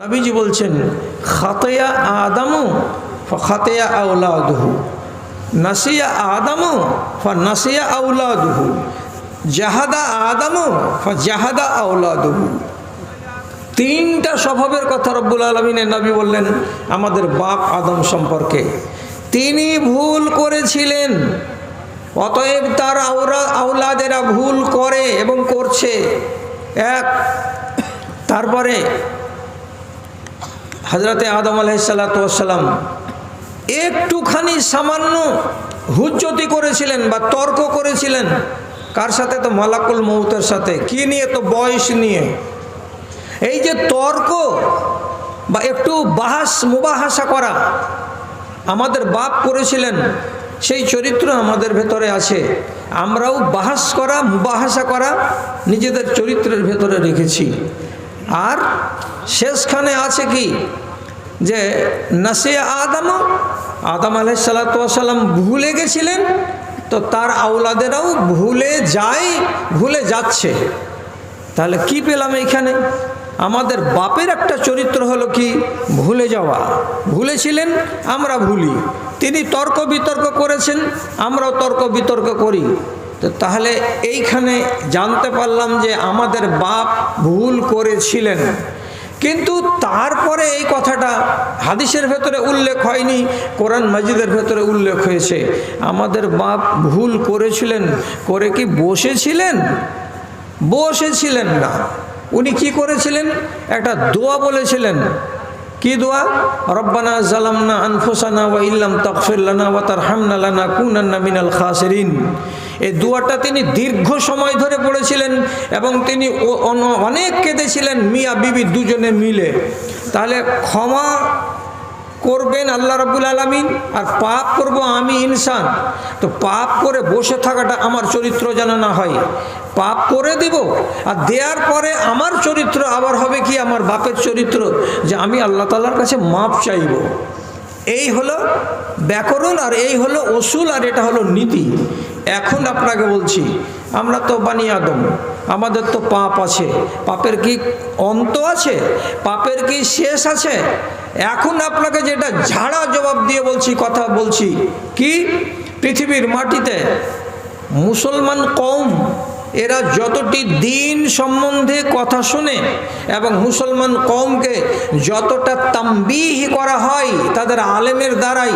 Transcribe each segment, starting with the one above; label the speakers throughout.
Speaker 1: নবীজি বলছেন, খাতেয়া আদামু খাতেয়া আউলাদহু নাসিয়া আদামু ফা নাসিয়া আউলাদহু জাহাদা আদামু ফা জাহাদা আউলাদহু তিনটা স্বভাবের কথা রব্বুল আলমিনের নবী বললেন আমাদের বাপ আদম সম্পর্কে। তিনি ভুল করেছিলেন, অতএব তার আওরা আউলাদেরা ভুল করে এবং করছে। এক, তারপরে হজরতে আদম আলাইসাল্লাম একটুখানি সামান্য হুজ্জতি করেছিলেন বা তর্ক করেছিলেন। কার সাথে? তো মালাকুল মৌতের সাথে। কি নিয়ে? তো বয়স নিয়ে। এই যে তর্ক বা একটু বাহাস, মুবাহাসা করা আমাদের বাপ করেছিলেন, সেই চরিত্র আমাদের ভেতরে আছে। আমরাও বাহাস করা, মুবাহাসা করা নিজেদের চরিত্রের ভেতরে রেখেছি। আর শেষখানে আছে কি? যে নাসিয়া আদম আদম আলাই সাল্লাম ভুলে গেছিলেন, তো তার আওলাদেরাও ভুলে যায়, ভুলে যাচ্ছে। তাহলে কি পেলাম এইখানে? আমাদের বাপের একটা চরিত্র হলো কি? ভুলে যাওয়া। ভুলেছিলেন, আমরা ভুলি। তিনি তর্ক বিতর্ক করেছেন, আমরাও তর্ক বিতর্ক করি। তো তাহলে এইখানে জানতে পারলাম যে আমাদের বাপ ভুল করেছিলেন। কিন্তু তারপরে এই কথাটা হাদিসের ভেতরে উল্লেখ হয়নি, কোরআন মাজিদের ভেতরে উল্লেখ হয়েছে। আমাদের বাপ ভুল করেছিলেন, করে কি বসেছিলেন? বসেছিলেন না। উনি কি করেছিলেন? একটা দোয়া বলেছিলেন। কি দোয়া? রব্বানা জালামনা আনফুসানা ওয়া ইল্লাম তাকফিরলানা ওয়া তারহামনা লানা কুনান্না মিনাল খাসিরিন। এই দোয়াটা তিনি দীর্ঘ সময় ধরে পড়েছিলেন এবং তিনি অনেক কেঁদেছিলেন, মিয়া, বিবি দুজনে মিলে। তাহলে ক্ষমা করবেন আল্লাহ রাবুল আলমিন, আর পাপ করব আমি ইনসান। তো পাপ করে বসে থাকাটা আমার চরিত্র যেন না হয়। পাপ করে দিব, আর দেওয়ার পরে আমার চরিত্র আবার হবে কি? আমার বাপের চরিত্র, যে আমি আল্লাহ তালার কাছে মাপ চাইব। এই হলো ব্যাকরণ, আর এই হলো অসুল আর এটা হলো নীতি। এখন আপনাকে বলছি, আমরা তো বানি আদম, আমাদের তো পাপ আছে। পাপের কি অন্ত আছে? পাপের কি শেষ আছে? এখন আপনাকে যেটা ঝাড়া জবাব দিয়ে বলছি, কথা বলছি, কি? পৃথিবীর মাটিতে মুসলমান কম এরা যতটি দিন সম্বন্ধে কথা শুনে এবং মুসলমান কমকে যতটা তাম্বিহি করা হয় তাদের আলেমের দ্বারাই,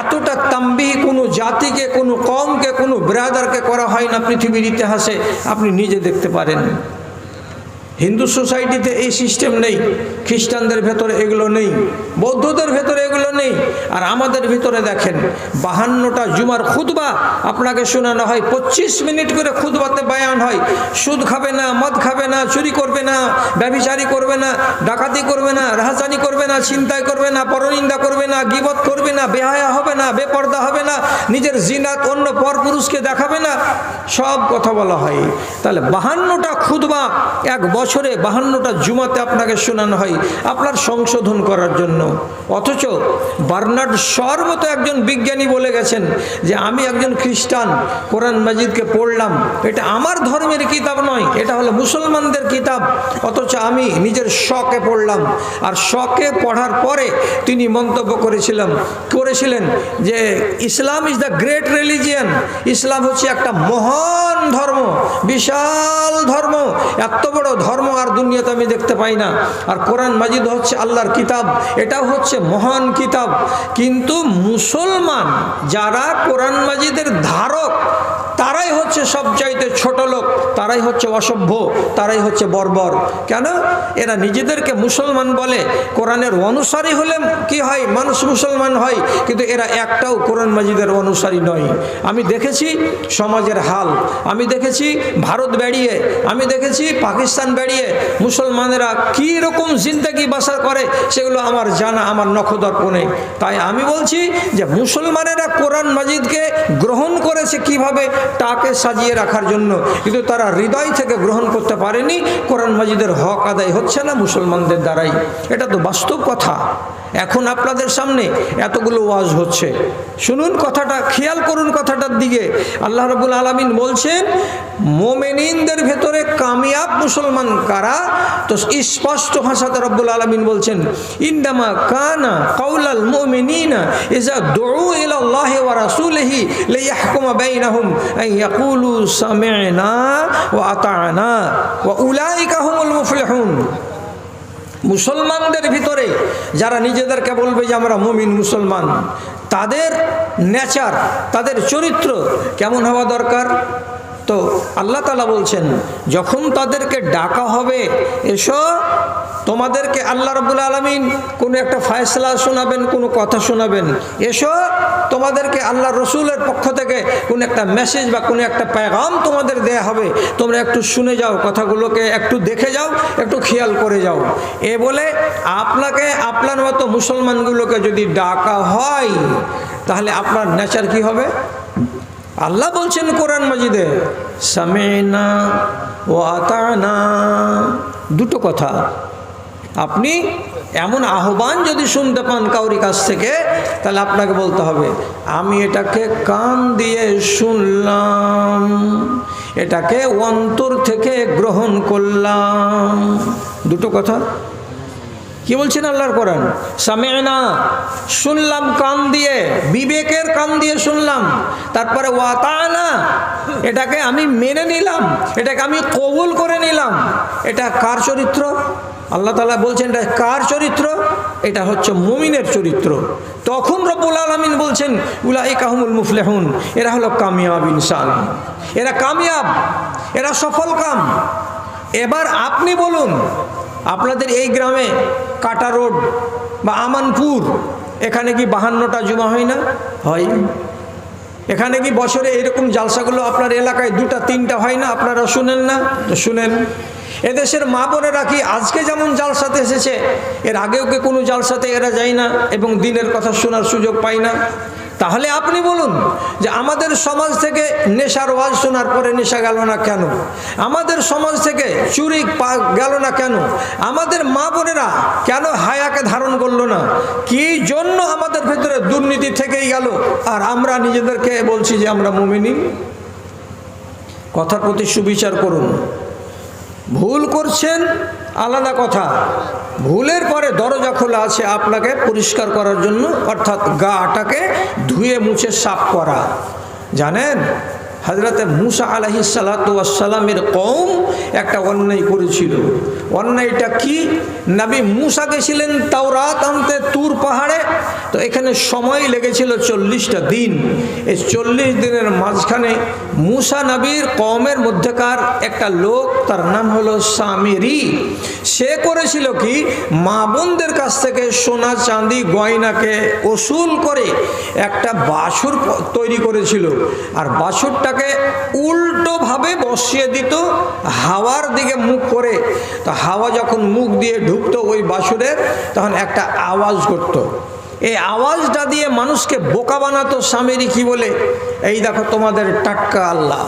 Speaker 1: এতটা তাম্বিহি কোনো জাতিকে, কোনো কমকে কোনো ব্রাদারকে করা হয় না পৃথিবীর ইতিহাসে। আপনি নিজে দেখতে পারেন। হিন্দু সোসাইটিতে এই সিস্টেম নেই, খ্রিস্টানদের ভেতরে এগুলো নেই, বৌদ্ধদের ভেতরে এগুলো নেই। আর আমাদের ভিতরে দেখেন, বাহান্নটা জুমার খুদবা আপনাকে শোনানো হয়, পঁচিশ মিনিট করে খুদবাতে বায়ান হয়। সুদ খাবে না, মদ খাবে না, চুরি করবে না ব্যবিচারি করবে না, ডাকাতি করবে না, রাহাজানি করবে না চিন্তায় করবে না, পরনিন্দা করবে না, গিবত করবে না, বেহায়া হবে না, বেপর্দা হবে না, নিজের জিনাত অন্য পরপুরুষকে দেখাবে না, সব কথা বলা হয়। তাহলে বাহান্নটা খুদবা এক বছর বছরে বাহান্নটা জুমাতে আপনাকে শোনানো হয় আপনার সংশোধন করার জন্য। অথচ বার্নার্ড শর মতো একজন বিজ্ঞানী বলে গেছেন যে, আমি একজন খ্রিস্টান, কোরআন মাজিদকে পড়লাম। এটা আমার ধর্মের কিতাব নয়, এটা হলো মুসলমানদের কিতাব। অথচ আমি নিজের শখে পড়লাম। আর শখে পড়ার পরে তিনি মন্তব্য করেছিলাম করেছিলেন যে, Islam is the great religion ইসলাম হচ্ছে একটা মহান ধর্ম, বিশাল ধর্ম। এত বড় ধর্ম ধর্ম আর দুনিয়াতে আমি দেখতে পাই না। আর কোরআন মাজিদ হচ্ছে আল্লাহর কিতাব। এটাও হচ্ছে মহান কিতাব। কিন্তু মুসলমান যারা কোরআন মাজিদের ধারক, তারাই হচ্ছে সবচাইতে ছোট লোক, তারাই হচ্ছে অসভ্য, তারাই হচ্ছে বর্বর। কেন? এরা নিজেদেরকে মুসলমান বলে। কোরআনের অনুসারী হলে কি হয়? মানুষ মুসলমান হয়। কিন্তু এরা একটাও কোরআন মাজিদের অনুসারী নয়। আমি দেখেছি সমাজের হাল। আমি দেখেছি ভারত বেড়িয়ে। আমি দেখেছি পাকিস্তান বেড়িয়ে। মুসলমানেরা কী রকম জিন্দগি বাসা করে, সেগুলো আমার জানা, আমার নখদর্পণে তাই আমি বলছি যে মুসলমানেরা কোরআন মাজিদকে গ্রহণ করেছে কীভাবে, তাকে সাজিয়ে রাখার জন্য। কিন্তু তারা হৃদয় থেকে গ্রহণ করতে পারেনি। কোরআন মাজিদের হক আদায় হচ্ছে না মুসলমানদের দ্বারাই। এটা তো বাস্তব কথা। এখন আপনাদের সামনে এতগুলো ওয়াজ হচ্ছে। শুনুন কথাটা, খেয়াল করুন কথাটার দিকে। আল্লাহ রবুল আলমিন বলছেন, মোমেনিনদের ভেতরে কামিয়াব মুসলমান কারা? তো স্পষ্ট ভাষাতে রব্বুল আলমিন বলছেন ইন্দামা কানা কাউলাল মোমেনিনা ইজা ইলাল্লাহ ওয়া রাসূলিহি লিয়াহকুমা বাইনাহুম আন ইয়াকুলু সামি'না ওয়া মুসলমানদের ভিতরে যারা নিজেদেরকে বলবে যে আমরা মুমিন মুসলমান, তাদের নেচার, তাদের চরিত্র কেমন হওয়া দরকার? তো আল্লাহ তালা বলছেন, যখন তাদেরকে ডাকা হবে, এসো, তোমাদেরকে আল্লাহ রবুল আলমিন কোনো একটা ফয়সলা শোনাবেন, কোনো কথা শোনাবেন। এসো, তোমাদেরকে আল্লাহ রসুলের পক্ষ থেকে কোনো একটা মেসেজ বা কোনো একটা প্যাগাম তোমাদের দেয়া হবে। তোমরা একটু শুনে যাও, কথাগুলোকে একটু দেখে যাও, একটু খেয়াল করে যাও। এ বলে আপনাকে, আপনার মতো মুসলমানগুলোকে যদি ডাকা হয়, তাহলে আপনার নেচার কি হবে? আল্লাহ বলছেন কোরআন মাজিদে, সামেনা ও আতানা। দুটো কথা। আপনি এমন আহ্বান যদি শুনতে পান কাউরি কাছ থেকে, তাহলে আপনাকে বলতে হবে, আমি এটাকে কান দিয়ে শুনলাম, এটাকে অন্তর থেকে গ্রহণ করলাম। দুটো কথা। কি বলছেন আল্লাহর কোরআন? সামেনা শুনলাম কান দিয়ে, বিবেকের কান দিয়ে শুনলাম। তারপরে ওয়াতানা এটাকে আমি মেনে নিলাম, এটাকে আমি কবুল করে নিলাম। এটা কার চরিত্র? আল্লাহ তালা বলছেন, এটা কার চরিত্র? এটা হচ্ছে মুমিনের চরিত্র। তখন রব্বুল আলমিন বলছেন উলাই কাহমুল মুফলেহুন, এরা হলো কামিয়াব ইনসান। এরা কামিয়াব, এরা সফল কাম। এবার আপনি বলুন আপনাদের এই গ্রামে কাটা রোড বা আমানপুর, এখানে কি বাহান্নটা জমা হয় না? হয়। এখানে কি বছরে এরকম জালসাগুলো আপনার এলাকায় দুটা, তিনটা হয় না? আপনারা শুনেন না? শুনেন। এদেশের মা বোনেরা কি আজকে যেমন জালসাতে এসেছে, এর আগেও কি কোনো জালসাতে এরা যায় না এবং দিনের কথা শোনার সুযোগ পায় না? তাহলে আপনি বলুন যে আমাদের সমাজ থেকে নেশার ওয়াজ শোনার পরে নেশা গেল না কেন? আমাদের সমাজ থেকে চুরি গেল না কেন? আমাদের মা বোনেরা কেন হায়াকে ধারণ করল না? কি জন্য আমাদের ভেতরে দুর্নীতি থেকেই গেল? আর আমরা নিজেদেরকে বলছি যে আমরা মুমিনি। কথার প্রতি সুবিচার করুন। ভুল করছেন আলাদা কথা। ভুলের পরে দরজা খোলা আছে আপনাকে পরিষ্কার করার জন্য, অর্থাৎ গাটাকে ধুয়ে মুছে সাফ করা। জানেন? হজরতে মুসা আলহি সালাতামের কম একটা অন্যায় করেছিল। অন্যায়টা কি? নাবি মুসা গেছিলেন তাওরাত আনতে তুর পাহাড়ে। তো এখানে সময় লেগেছিল চল্লিশটা দিন। এই চল্লিশ দিনের মাঝখানে মুসা নবীর কমের মধ্যেকার একটা লোক, তার নাম হলো সামিরি। সে করেছিল কি? মা বোনদের কাছ থেকে সোনা, চাঁদি, গয়নাকে ওসুল করে একটা বাছুর তৈরি করেছিল। আর বাছুরটাকে উল্টোভাবে বসিয়ে দিত, হাওয়ার দিকে মুখ করে। তো হাওয়া যখন মুখ দিয়ে ঢুকতো ওই বাসুরের তখন একটা আওয়াজ করত। এই আওয়াজটা দিয়ে মানুষকে বোকা বানাতো স্বামীর, কি বলে? এই দেখো তোমাদের টাটকা আল্লাহ।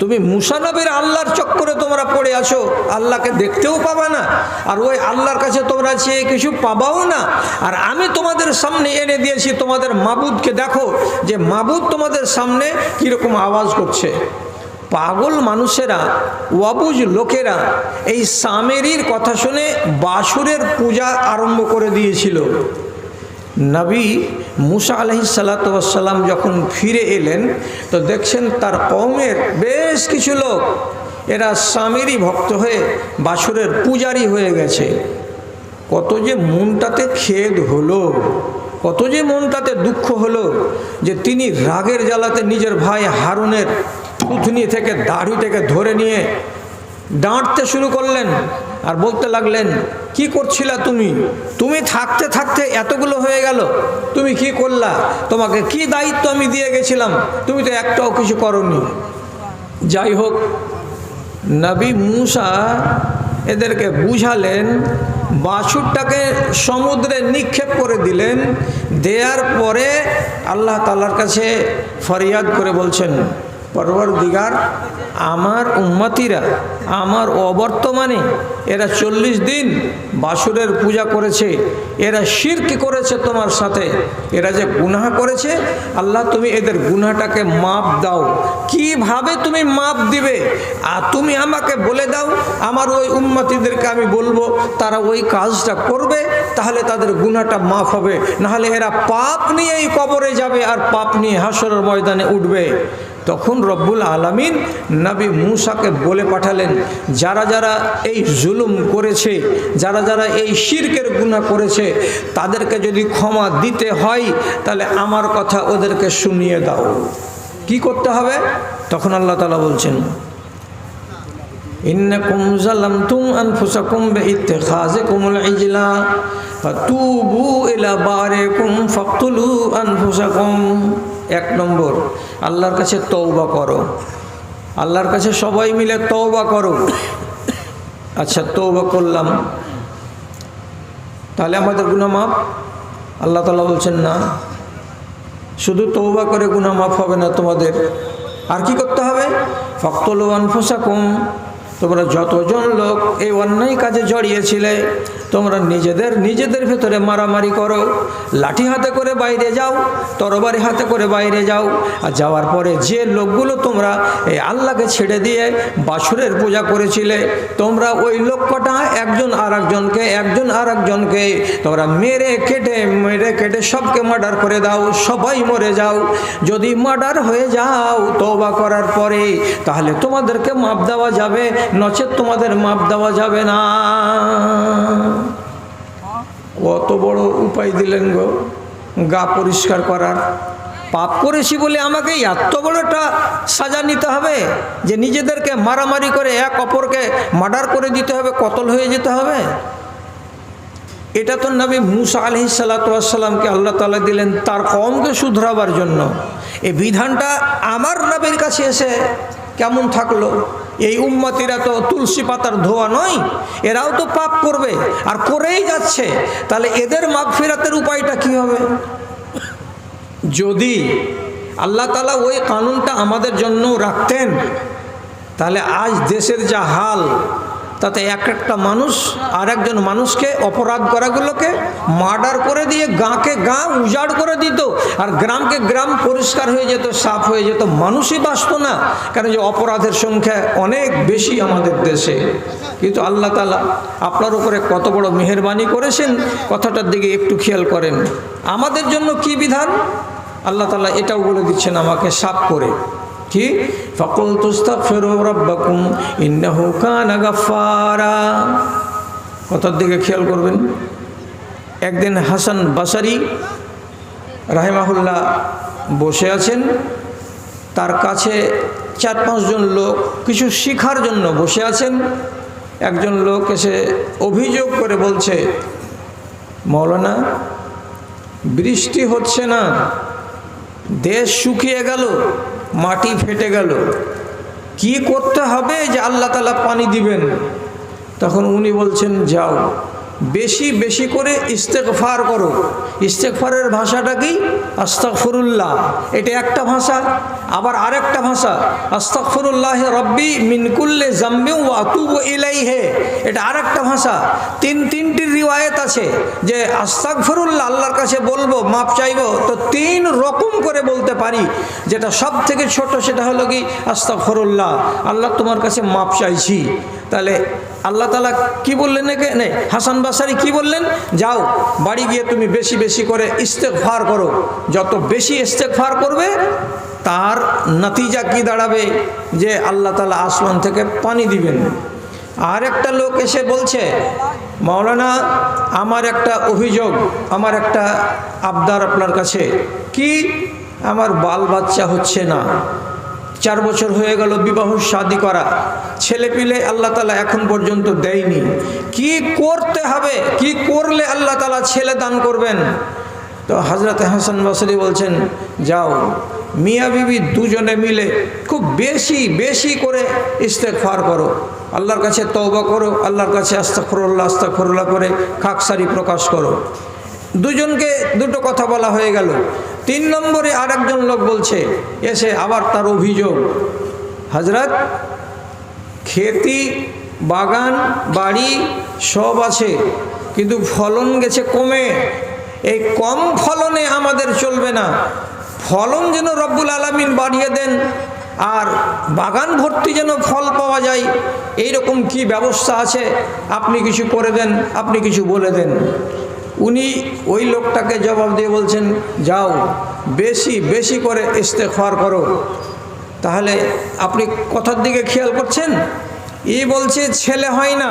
Speaker 1: তুমি মুসানবের আল্লাহর চক্করে তোমরা পড়ে আছো, আল্লাহকে দেখতেও পাবা না, আর ওই আল্লাহর কাছে তোমরা চেয়ে কিছু পাবাও না। আর আমি তোমাদের সামনে এনে দিয়েছি, তোমাদের মাবুদকে দেখো যে মাবুদ তোমাদের সামনে কীরকম আওয়াজ করছে। পাগল মানুষেরা ওয়াবুজ লোকেরা এই সামেরির কথা শুনে বাসুরের পূজা আরম্ভ করে দিয়েছিল। নবী মুসা আলহি সাল্লাতাম যখন ফিরে এলেন, তো দেখছেন তার কমের বেশ কিছু লোক। এরা স্বামীরই ভক্ত হয়ে বাছুরের পূজারি হয়ে গেছে। কত যে মনটাতে খেদ হলো, কত যে মনটাতে দুঃখ হলো যে তিনি রাগের জ্বালাতে নিজের ভাই হারুনের পুথনি থেকে দাড়ি থেকে ধরে নিয়ে ডাঁটতে শুরু করলেন। আর বলতে লাগলেন, কি করছিলা তুমি? তুমি থাকতে থাকতে এতগুলো হয়ে গেল। তুমি কি করলা? তোমাকে কি দায়িত্ব আমি দিয়ে গেছিলাম? তুমি তো একটাও কিছু করনি। যাই হোক, নবী মুসা এদেরকে বুঝালেন, বাছুরটাকে সমুদ্রে নিক্ষেপ করে দিলেন। দেওয়ার পরে আল্লাহ তালার কাছে ফরিয়াদ করে বলছেন পরবর দিগার আমার উম্মাতিরা, আমার অবর্তমানে, এরা চল্লিশ দিন বাসুরের পূজা করেছে, এরা শির্ক করেছে তোমার সাথে, এরা যে গুনাহ করেছে, আল্লাহ তুমি এদের গুনাহটাকে মাপ দাও। কীভাবে তুমি মাপ দিবে? আর তুমি আমাকে বলে দাও, আমার ওই উম্মতিদেরকে আমি বলব, তারা ওই কাজটা করবে, তাহলে তাদের গুনাহটা মাফ হবে। নাহলে এরা পাপ নিয়েই কবরে যাবে আর পাপ নিয়ে হাসরের ময়দানে উঠবে। তখন রব্বুল আলামিন নবী মূসাকে বলে পাঠালেন, যারা যারা এই জুলুম করেছে, যারা যারা এই শিরকের গুনাহ করেছে, তাদেরকে যদি ক্ষমা দিতে হয়, তাহলে আমার কথা ওদেরকে শুনিয়ে দাও। কি করতে হবে? তখন আল্লাহ তালা বলছেন, ইন্নাকুম জালামতুম আনফুসাকুম বিইত্তিখাযিকুমুল ইজলা, ফাতুবু এক নম্বর, আল্লাহর কাছে তৌবা করো। আল্লাহর কাছে সবাই মিলে তৌবা করো। আচ্ছা তৌবা করলাম। তাহলে আমাদের মাফ? আল্লাহ তাআলা বলছেন, না। শুধু তৌবা করে মাফ হবে না তোমাদের। আর কি করতে হবে? ফক্তল আনফুসাকুম। তোমরা যতজন লোক এই অন্যায় কাজে জড়িয়েছিলে তোমরা নিজেদের নিজেদের ভেতরে মারামারি করো। লাঠি হাতে করে বাইরে যাও, তরবারি হাতে করে বাইরে যাও। আর যাওয়ার পরে যে লোকগুলো তোমরা এই আল্লাহকে ছেড়ে দিয়ে বাছুরের পূজা করেছিলে, তোমরা ওই লোকটা একজন আর একজনকে একজন আর একজনকে তোমরা মেরে কেটে মেরে কেটে সবকে মার্ডার করে দাও, সবাই মরে যাও। যদি মার্ডার হয়ে যাও তওবা করার পরে, তাহলে তোমাদেরকে মাপ দেওয়া যাবে, নচেত তোমাদের মাপ দেওয়া যাবে না। অত বড় উপায় দিলেন গো। গা পরিষ্কার করার। পাপ করেছি বলে আমাকে এত বড়টা সাজা নিতে হবে যে নিজেদেরকে মারামারি করে এক অপরকে মার্ডার করে দিতে হবে, কতল হয়ে যেতে হবে? এটা তো নবী মুসা আলহি সাল্লাতামকে আল্লাহ তালা দিলেন, তার কমকে শুধরাবার জন্য। এই বিধানটা আমার নবীর কাছে এসে কেমন থাকল? এই উম্মতিরা তো তুলসী পাতার ধোয়া নয়, এরাও তো পাপ করবে, আর করেই যাচ্ছে। তাহলে এদের মাগফিরাতের উপায়টা কি হবে? যদি আল্লাহ তালা ওই কানুনটা আমাদের জন্য রাখতেন, তাহলে আজ দেশের যা হাল তাতে এক একটা মানুষ আর একজন মানুষকে অপরাধ করাগুলোকে মার্ডার করে দিয়ে গাঁকে গাঁ উজাড় করে দিত। আর গ্রামকে গ্রাম পরিষ্কার হয়ে যেত, সাফ হয়ে যেত, মানুষই বাঁচত না। কারণ যে অপরাধের সংখ্যা অনেক বেশি আমাদের দেশে। কিন্তু আল্লাহ তালা আপনার উপরে কত বড় মেহরবানি করেছেন। কথাটার দিকে একটু খেয়াল করেন। আমাদের জন্য কি বিধান? আল্লাহ তালা এটাও বলে দিচ্ছেন আমাকে সাফ করে। কি? ফকুল তুস্তাগফিরু রাব্বাকুম, ইন্নাহু কানা গাফফারা। কথার দিকে খেয়াল করবেন? একদিন হাসান বাসারি রাহেমাহুল্লাহ বসে আছেন। তার কাছে চার পাঁচজন লোক কিছু শিখার জন্য বসে আছেন। একজন লোক এসে অভিযোগ করে বলছে, মৌলানা, বৃষ্টি হচ্ছে না, দেশ শুকিয়ে গেল। মাটি ফেটে গেল। কি করতে হবে যে আল্লাহ তালা পানি দিবেন? তখন উনি বলছেন, যাও। বেশি বেশি করে ইস্তেকফার করো। ইস্তেকফারের ভাষাটা কি? আস্তাকফরুল্লাহ এটা একটা ভাষা, আবার আরেকটা ভাষা আস্তাকফরুল্লাহ রব্বি মিনকুল্লে জাম্বি ওয়াতুব ইলাইহে। এটা আরেকটা ভাষা। তিন তিনটি রিওয়ায়ত আছে যে আস্তাকফরুল্লাহ আল্লাহর কাছে বলব মাপ চাইব। তো তিন রকম করে বলতে পারি। যেটা সব থেকে ছোট সেটা হলো কি? আস্তাকফরুল্লাহ আল্লাহ তোমার কাছে মাপ চাইছি। তাহলে আল্লাহ তালা কি বললেন নেই হাসান বাসারি কি বললেন? যাও, বাড়ি গিয়ে তুমি বেশি বেশি করে ইস্তেকফার করো। যত বেশি ইস্তেকফার করবে, তার নতিজা কি দাঁড়াবে? যে আল্লাহ তালা আসমান থেকে পানি দিবেন। আর একটা লোক এসে বলছে, মাওলানা, আমার একটা অভিযোগ, আমার একটা আবদার আপনার কাছে। কি? আমার বাল বাচ্চা হচ্ছে না। চার বছর হয়ে গেল বিবাহ শাদি করা। ছেলে পিলে আল্লাহ তালা এখন পর্যন্ত দেয়নি। কি করতে হবে? কি করলে আল্লাহ তালা ছেলে দান করবেন? তো হজরত হাসান বাসরি বলছেন, যাও, মিয়া বিবি দুজনে মিলে খুব বেশি বেশি করে ইস্তেকফার করো। আল্লাহর কাছে তওবা করো, আল্লাহর কাছে আস্তাকফরুল্লাহ আস্তাকফরুল্লাহ করে খাকসারি প্রকাশ করো। দুজনকে দুটো কথা বলা হয়ে গেল। তিন নম্বরে আরেকজন লোক বলছে, এসে আবার তার অভিযোগ। হজরত খেতি, বাগান, বাড়ি সব আছে, কিন্তু ফলন গেছে কমে। এই কম ফলনে আমাদের চলবে না। ফলন যেন রব্বুল আলমিন বাড়িয়ে দেন, আর বাগান ভর্তি যেন ফল পাওয়া যায় এই রকম কি ব্যবস্থা আছে? আপনি কিছু করে দেন, আপনি কিছু বলে দেন। উনি ওই লোকটাকে জবাব দিয়ে বলছেন, যাও, বেশি বেশি করে ইস্তেফার করো। তাহলে আপনি কথার দিকে খেয়াল করছেন? ই বলছে, ছেলে হয় না।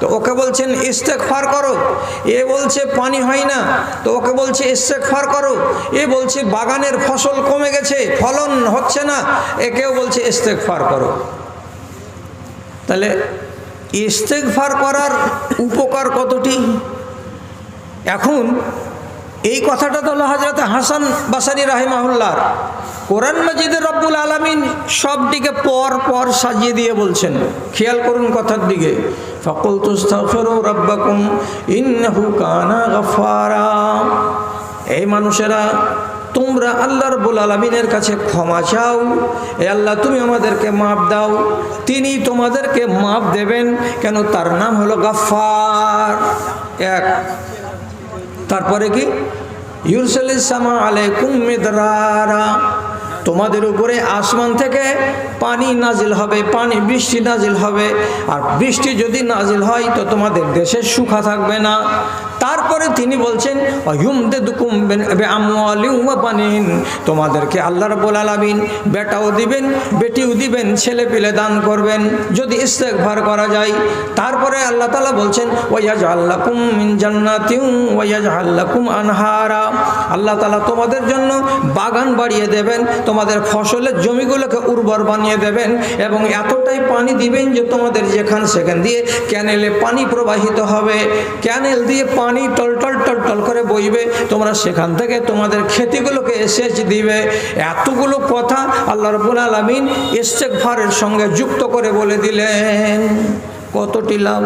Speaker 1: তো ওকে বলছেন ইস্তেকফার করো। এ বলছে, পানি হয় না। তো ওকে বলছে ইস্তেকফার করো। এ বলছে, বাগানের ফসল কমে গেছে, ফলন হচ্ছে না। একেও বলছে ইস্তেকফার করো। তাহলে ইস্তেকফার করার উপকার কতটি? এখন এই কথাটা তো হাজরত হাসান বাসারি রাহিমাহুল্লার কোরআন মজিদের রব্বুল আলমিন সবদিকে পর পর সাজিয়ে দিয়ে বলছেন। খেয়াল করুন কথার দিকে। ফকুল রব্বাকুম কানা গফারা এই মানুষেরা, তোমরা আল্লাহ রব্বুল আলমিনের কাছে ক্ষমা চাও। এ আল্লাহ, তুমি আমাদেরকে মাপ দাও। তিনি তোমাদেরকে মাপ দেবেন, কেন তার নাম হলো গাফার এক। তারপরে কি? ইউরসালিসামা আলাইকুম মিদরারা। তোমাদের উপরে আসমান থেকে পানি নাজিল হবে, পানি বৃষ্টি নাজিল হবে। আর বৃষ্টি যদি নাজিল হয়, তো তোমাদের দেশে সুখা থাকবে না। তারপরে তিনি বলছেন তোমাদেরকে আল্লাহ রব্বুল আলামিন বেটাও দিবেন, বেটিও দিবেন ছেলে পেলে দান করবেন, যদি ইস্তেকভার করা যায়। তারপরে আল্লাহ তালা বলছেন ওয়াজ জান্নাতিউ ওয়াজ আল্লাকুম আনহারা। আল্লাহ তালা তোমাদের জন্য বাগান বাড়িয়ে দেবেন, তোমাদের ফসলের জমিগুলোকে উর্বর বানিয়ে দেবেন এবং এতটাই পানি দিবেন যে তোমাদের যেখান সেখান দিয়ে ক্যানেলে পানি প্রবাহিত হবে। ক্যানেল দিয়ে টলটল টলটল করে বইবে, তোমরা সেখান থেকে তোমাদের ক্ষতিগুলোকে সেচ দিবে। এতগুলো কথা আল্লাহ রবুল আলমিন ইস্তেকফারের সঙ্গে যুক্ত করে বলে দিলেন। কতটি লাভ?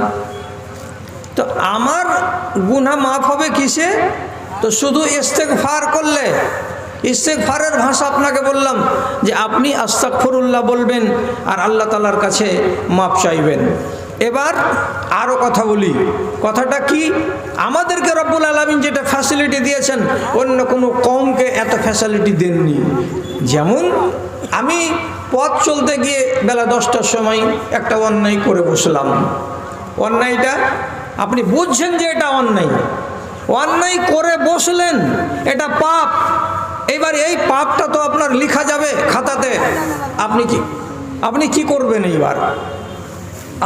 Speaker 1: তো আমার গুনা মাফ হবে কিসে? তো শুধু ইস্তেকফার করলে। ইস্তেকফারের ভাষা আপনাকে বললাম যে আপনি আস্তাকফরুল্লাহ বলবেন আর আল্লাহ তালার কাছে মাপ চাইবেন। এবার আরও কথা বলি। কথাটা কি? আমাদেরকে রব্বুল আলমিন যেটা ফ্যাসিলিটি দিয়েছেন, অন্য কোনো কমকে এত ফ্যাসিলিটি দেননি। যেমন, আমি পথ চলতে গিয়ে বেলা দশটার সময় একটা অন্যায় করে বসলাম। অন্যায়টা, আপনি বুঝছেন যে এটা অন্যায়। অন্যায় করে বসলেন, এটা পাপ। এবার এই পাপটা তো আপনার লেখা যাবে খাতাতে। আপনি কি আপনি কি করবেন এইবার?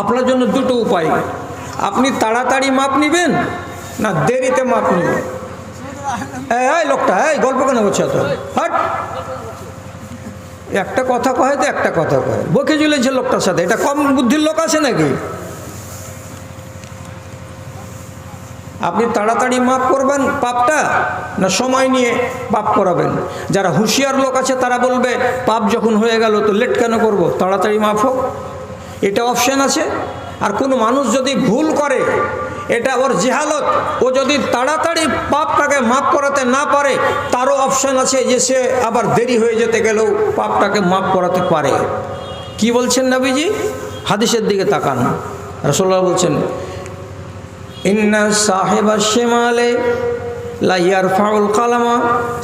Speaker 1: আপনার জন্য দুটো উপায়। আপনি তাড়াতাড়ি মাপ নেবেন, না দেরিতে মাপ নেবেন। এই লোকটা, এই গল্প কেন করছে তো হট। একটা কথা কয় তো, একটা কথা কয়। বকে ঝুলেছে লোকটার সাথে, এটা কম বুদ্ধির লোক আছে নাকি? আপনি তাড়াতাড়ি মাপ করবেন পাপটা, না সময় নিয়ে পাপ করাবেন? যারা হুঁশিয়ার লোক আছে তারা বলবে, পাপ যখন হয়ে গেল তো লেট কেন করব? তাড়াতাড়ি মাপ হোক। এটা অপশান আছে। আর কোনো মানুষ যদি ভুল করে, এটা ওর জেহালত। ও যদি তাড়াতাড়ি পাপটাকে মাফ করাতে না পারে, তারও অপশান আছে যে সে আবার দেরি হয়ে যেতে গেলেও পাপটাকে মাফ করাতে পারে। কি বলছেন নবীজি? হাদিসের দিকে তাকান। রসোল্লা বলছেন, ইন্না সাহেবা শেমালে লাইয়ার ফাউল কালামা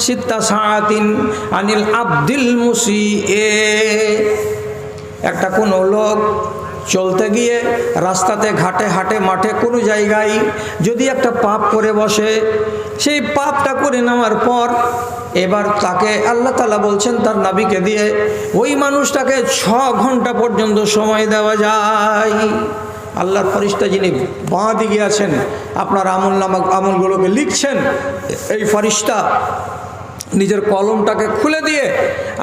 Speaker 1: সিত্তা সাহাতিন আনিল আব্দুল মুসি এ একটা কোনো লোক চলতে গিয়ে রাস্তাতে ঘাটে, হাটে, মাঠে কোনো জায়গায় যদি একটা পাপ করে বসে, সেই পাপটা করে নেওয়ার পর এবার তাকে আল্লাহ তালা বলছেন তার নাবিকে দিয়ে, ওই মানুষটাকে ছ ঘণ্টা পর্যন্ত সময় দেওয়া যায়। আল্লাহর ফরিস্তা যিনি বাঁ দিকে আছেন, আপনার আমল নামা আমলগুলোকে লিখছেন, এই ফরিস্তা নিজের কলমটাকে খুলে দিয়ে,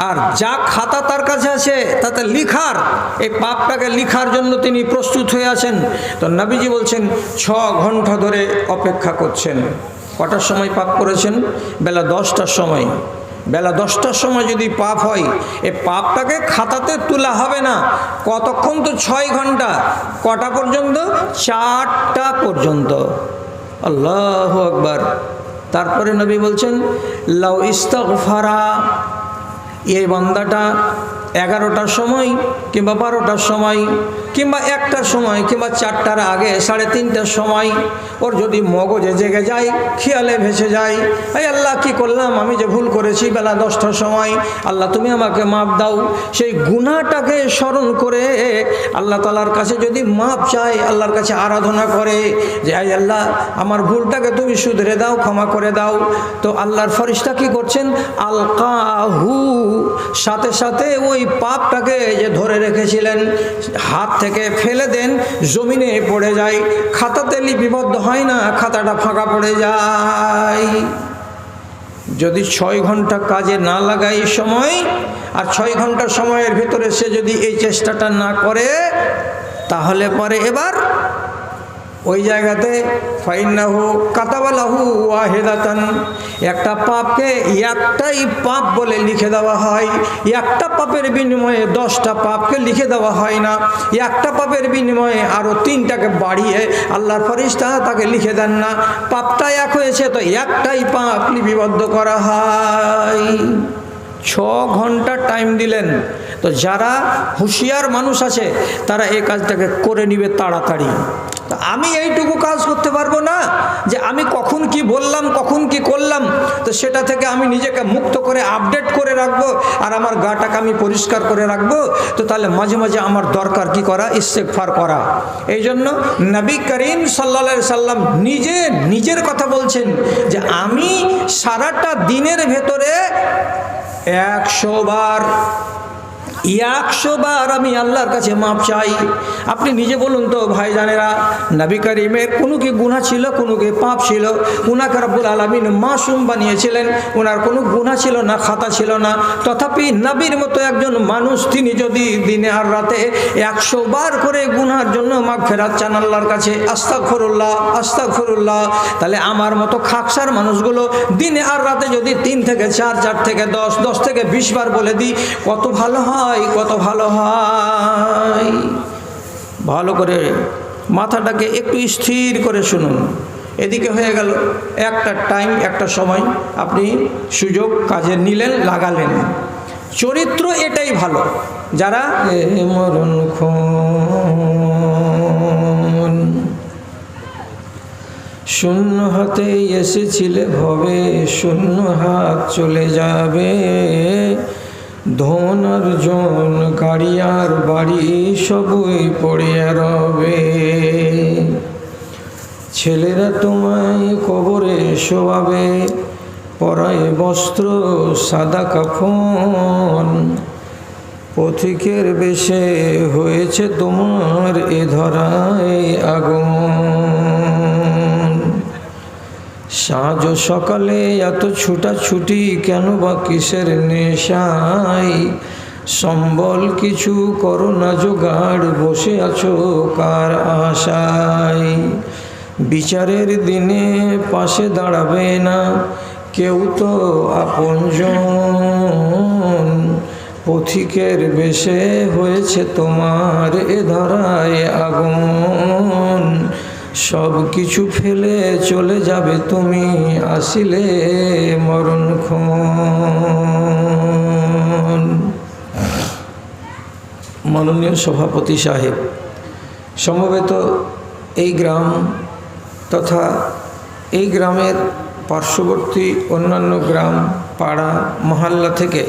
Speaker 1: আর যা খাতা তার কাছে আছে, তাতে লিখার, এই পাপটাকে লিখার জন্য তিনি প্রস্তুত হয়ে আছেন। তো নাবিজি বলছেন, ছ ঘণ্টা ধরে অপেক্ষা করছেন। কটার সময় পাপ করেছেন? বেলা দশটার সময়। বেলা দশটার সময় যদি পাপ হয়, এ পাপটাকে খাতাতে তোলা হবে না। কতক্ষণ তো ছয় ঘণ্টা কটা পর্যন্ত? চারটা পর্যন্ত। আল্লাহ আকবার। তারপরে নবী বলছেন লাউ ফারা এই বান্দাটা এগারোটার সময় কিংবা বারোটার সময় কিংবা একটার সময় কিংবা চারটার আগে, সাড়ে তিনটার সময় ওর যদি মগজে জেগে যায়, খেয়ালে ভেসে যায়, এই আল্লাহ, কি করলাম? আমি যে ভুল করেছি বেলা দশটার সময়, আল্লাহ, তুমি আমাকে মাপ দাও। সেই গুণাটাকে স্মরণ করে আল্লাহ তালার কাছে যদি মাপ চায়, আল্লাহর কাছে আরাধনা করে যে আই আল্লাহ, আমার ভুলটাকে তুমি শুধরে দাও, ক্ষমা করে দাও। তো আল্লাহর ফরিস্তা কি করছেন? আলকাহু, সাথে সাথে ওই পাপটাকে যে ধরে রেখেছিলেন, হাত থেকে ফেলে দেন, জমিনে পড়ে যায়, খাতাতে লিপিবদ্ধ হয় না, খাতাটা ফাঁকা পড়ে যায়। যদি ছয় ঘণ্টা কাজে না লাগাই সময়, আর ছয় ঘণ্টা সময়ের ভিতরে সে যদি এই চেষ্টাটা না করে, তাহলে পরে এবার ওই জায়গাতে ফাইনাহু কাতাবালাহু ওয়াহেদাতান। একটা পাপকে একটাই পাপ বলে লিখে দেওয়া হয়। একটা পাপের বিনিময়ে দশটা পাপকে লিখে দেওয়া হয় না। একটা পাপের বিনিময়ে আরও তিনটাকে বাড়িয়ে আল্লাহর ফরিস্তা তাকে লিখে দেন না। পাপটা এক হয়েছে তো একটাই পাপ লিপিবদ্ধ করা হয়। ছ ঘণ্টা টাইম দিলেন। তো যারা হুঁশিয়ার মানুষ আছে, তারা এই কাজটাকে করে নিবে তাড়াতাড়ি। আমি এইটুকু কাজ করতে পারব না, যে আমি কখন কি বললাম, কখন কি করলাম, তো সেটা থেকে আমি নিজেকে মুক্ত করে আপডেট করে রাখব, আর আমার গাটাকে আমি পরিষ্কার করে রাখব, তো তাহলে মাঝে মাঝে আমার দরকার কি করা? ইস্তেকফার করা। এই জন্য নবী করিম সাল্লা সাল্লাম নিজে, নিজের কথা বলছেন যে আমি সারাটা দিনের ভেতরে একশো বার একশো বার আমি আল্লাহর কাছে মাপ চাই। আপনি নিজে বলুন তো ভাই জানেরা নবী করিমের কোনো কি গুণা ছিল, কোনো কি পাপ ছিল? উনাকে রব্বুল আলমিন মাসুম বানিয়েছিলেন। ওনার কোনো গুণা ছিল না, খাতা ছিল না। তথাপি নবীর মতো একজন মানুষ তিনি যদি দিনে আর রাতে একশো বার করে গুনার জন্য মাপ ফেরাত চান আল্লাহর কাছে আস্তা ফরুল্লাহ আস্তা ফরুল্লাহ তাহলে আমার মতো খাকসার মানুষগুলো দিনে আর রাতে যদি তিন থেকে চার চার থেকে দশ দশ থেকে বিশ বার বলে দিই, কত ভালো হয়। কত ভালো হয়। ভালো করে মাথাটাকে একটু স্থির করে শুনুন। এদিকে হয়ে গেল একটা টাইম একটা সময়। আপনি সুযোগ কাজে নিলেন, লাগালেন। চরিত্র এটাই ভালো। যারা শূন্য হাতে এসেছিলে ভবে, শূন্য হাত চলে যাবে। ধন অর্জন আর বাড়ি, সবই পড়ে রবে। ছেলেরা তোমায় কবরে শোয়াবে, পরায় বস্ত্র, সাদা কাফন। পথিকের বেশে হয়েছে তোমার এ ধরায় আগুন। সাজ সকালে এত ছুটাছুটি কেন বা কিসের নেশাই? সম্বল কিছু করো না জোগাড়, বসে আছো কার আশায়? বিচারের দিনে পাশে দাঁড়াবে না কেউ তো আপনজন। পথিকের বেশে হয়েছে তোমার এ ধরায় আগুন সব কিছু ফেলে চলে যাবে তুমি, আসিলে মরণক্ষণ মাননীয় সভাপতি সাহেব, সমবেত এই গ্রাম তথা এই গ্রামের পার্শ্ববর্তী অন্যান্য গ্রাম, পাড়া, মহল্লা থেকে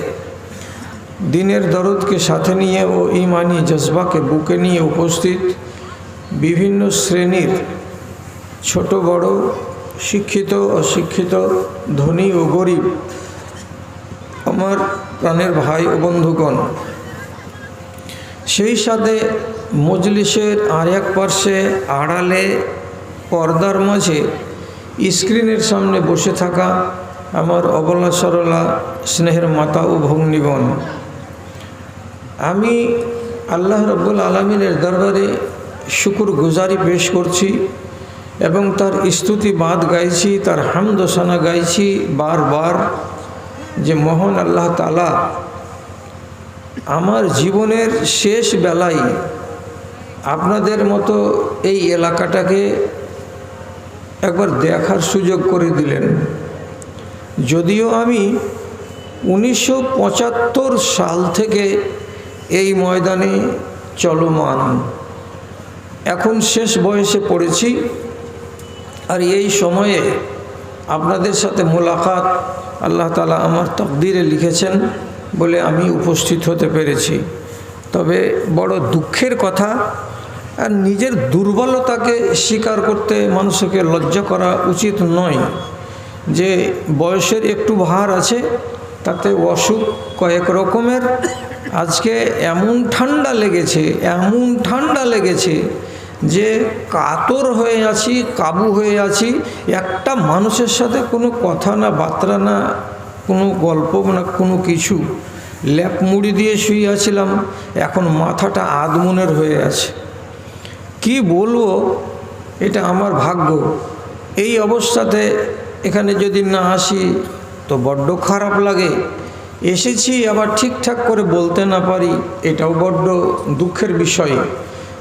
Speaker 1: দিনের দরদকে সাথে নিয়ে ও ইমানি জজবাকে বুকে নিয়ে উপস্থিত বিভিন্ন শ্রেণির ছোট, বড়, শিক্ষিত, অশিক্ষিত, ধনী ও গরিব আমার প্রাণের ভাই ও বন্ধুগণ, সেই সাথে মজলিসের আর এক পার্শ্বে আড়ালে পর্দার মাঝে স্ক্রিনের সামনে বসে থাকা আমার অবলা সরলা স্নেহের মাতা ও ভগ্নিগণ। আমি আল্লাহ রব্বুল আলমিনের দরবারে শুকুর গুজারি পেশ করছি এবং তার স্তুতি বাদ গাইছি, তার হামদোসানা গাইছি বারবার যে মোহন আল্লাহ তালা আমার জীবনের শেষ বেলায় আপনাদের মতো এই এলাকাটাকে একবার দেখার সুযোগ করে দিলেন। যদিও আমি উনিশশো পঁচাত্তর সাল থেকে এই ময়দানে চলমান। এখন শেষ বয়সে পড়েছি আর এই সময়ে আপনাদের সাথে মোলাকাত আল্লাহ তালা আমার তকদিরে লিখেছেন বলে আমি উপস্থিত হতে পেরেছি। তবে বড় দুঃখের কথা, আর নিজের দুর্বলতাকে স্বীকার করতে মানুষকে লজ্জা করা উচিত নয় যে বয়সের একটু ভার আছে, তাতে অসুখ কয়েক রকমের। আজকে এমন ঠান্ডা লেগেছে, এমন ঠান্ডা লেগেছে যে কাতর হয়ে আছি, কাবু হয়ে আছি, একটা মানুষের সাথে কোনো কথা না, বার্তা না, কোনো গল্প না, কোনো কিছু। ল্যাপ মুড়ি দিয়ে শুয়ে আছিলাম, এখন মাথাটা আদমনের হয়ে আছে। কি বলব? এটা আমার ভাগ্য। এই অবস্থাতে এখানে যদি না আসি, তো বড্ড খারাপ লাগে। এসেছি, আবার ঠিকঠাক করে বলতে না পারি, এটাও বড্ড দুঃখের বিষয়।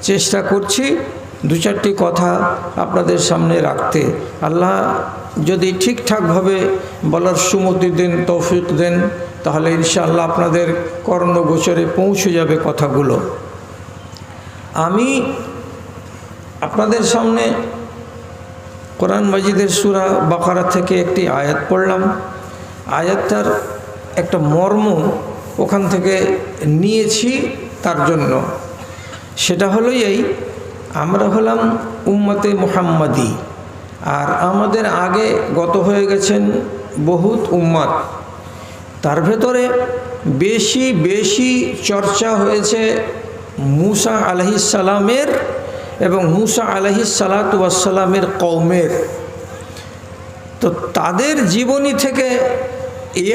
Speaker 1: চেষ্টা করছি দু চারটি কথা আপনাদের সামনে রাখতে। আল্লাহ যদি ঠিকঠাকভাবে বলার সুমতি দেন, তৌফিক দেন, তাহলে ইনশাআল্লাহ আপনাদের কর্ণগোচরে পৌঁছে যাবে কথাগুলো। আমি আপনাদের সামনে কোরআন মাজিদের সুরা বাকারা থেকে একটি আয়াত পড়লাম। আয়াতটার একটা মর্ম ওখান থেকে নিয়েছি তার জন্য। সেটা হলো এই, আমরা হলাম উম্মতে মোহাম্মদি। আর আমাদের আগে গত হয়ে গেছেন বহুত উম্মাদ। তার ভেতরে বেশি বেশি চর্চা হয়েছে মুসা আলহিসালামের এবং মুসা আলহিসালাতামের কৌমের তো তাদের জীবনী থেকে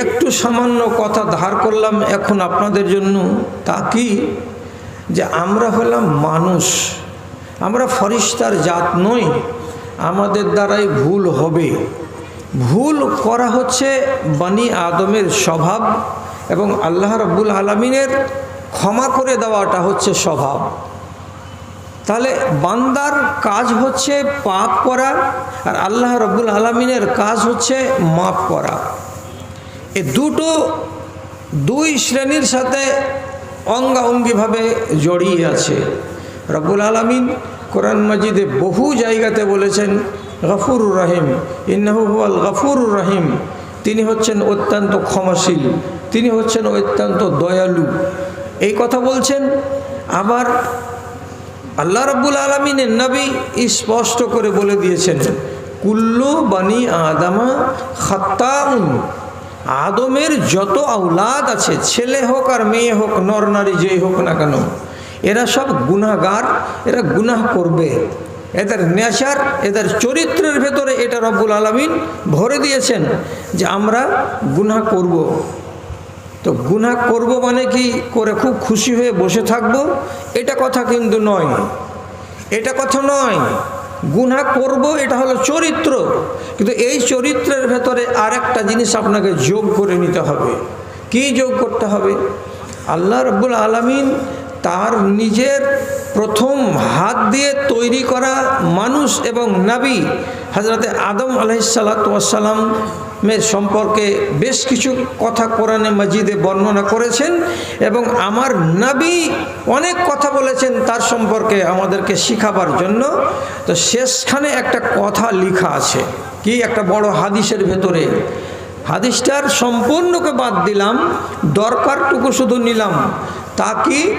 Speaker 1: একটু সামান্য কথা ধার করলাম এখন আপনাদের জন্য, তা কি? যে আমরা হলাম মানুষ, আমরা ফরিস্তার জাত নই, আমাদের দ্বারাই ভুল হবে। ভুল করা হচ্ছে বানি আদমের স্বভাব এবং আল্লাহ রব্বুল আলমিনের ক্ষমা করে দেওয়াটা হচ্ছে স্বভাব। তাহলে বান্দার কাজ হচ্ছে পাপ করা আর আল্লাহ রব্বুল আলমিনের কাজ হচ্ছে মাপ করা। এ দুটো দুই শ্রেণির সাথে অঙ্গাঙ্গিভাবে জড়িয়ে আছে। রব্বুল আলমিন কোরআন মাজিদে বহু জায়গাতে বলেছেন, গফুরুর রহিম ইন্নাহুয়াল গফুরুর রহিম। তিনি হচ্ছেন অত্যন্ত ক্ষমাশীল, তিনি হচ্ছেন অত্যন্ত দয়ালু। এই কথা বলছেন, আবার আল্লাহ রব্বুল আলমিনের নবী স্পষ্ট করে বলে দিয়েছেন, কুল্লু বানি আদামা খাত্তাউন। আদমের যত আউলাদ আছে, ছেলে হোক আর মেয়ে হোক, নর নারী যেই হোক না কেন, এরা সব গুনাগার এরা গুনাহ করবে। এদের নেশার, এদের চরিত্রের ভেতরে এটা রব্বুল আলমিন ভরে দিয়েছেন যে আমরা গুনাহ করব। তো গুনাহ করব মানে কি? করে খুব খুশি হয়ে বসে থাকব? এটা কথা কিন্তু নয়। এটা কথা নয়। গুনা করব, এটা হলো চরিত্র। কিন্তু এই চরিত্রের ভেতরে আরেকটা জিনিস আপনাকে যোগ করে নিতে হবে। কি যোগ করতে হবে? আল্লাহ রব্বুল আলমিন তার নিজের প্রথম হাত দিয়ে তৈরি করা মানুষ এবং নাবি হজরতে আদম আলহিসাল্লাতামের সম্পর্কে বেশ কিছু কথা কোরআনে মজিদে বর্ণনা করেছেন এবং আমার নাবি অনেক কথা বলেছেন তার সম্পর্কে আমাদেরকে শিখাবার জন্য। তো শেষখানে একটা কথা লিখা আছে। কি? একটা বড় হাদিসের ভেতরে। হাদিসটার সম্পূর্ণকে বাদ দিলাম, দরকারটুকু শুধু নিলাম। তা কি?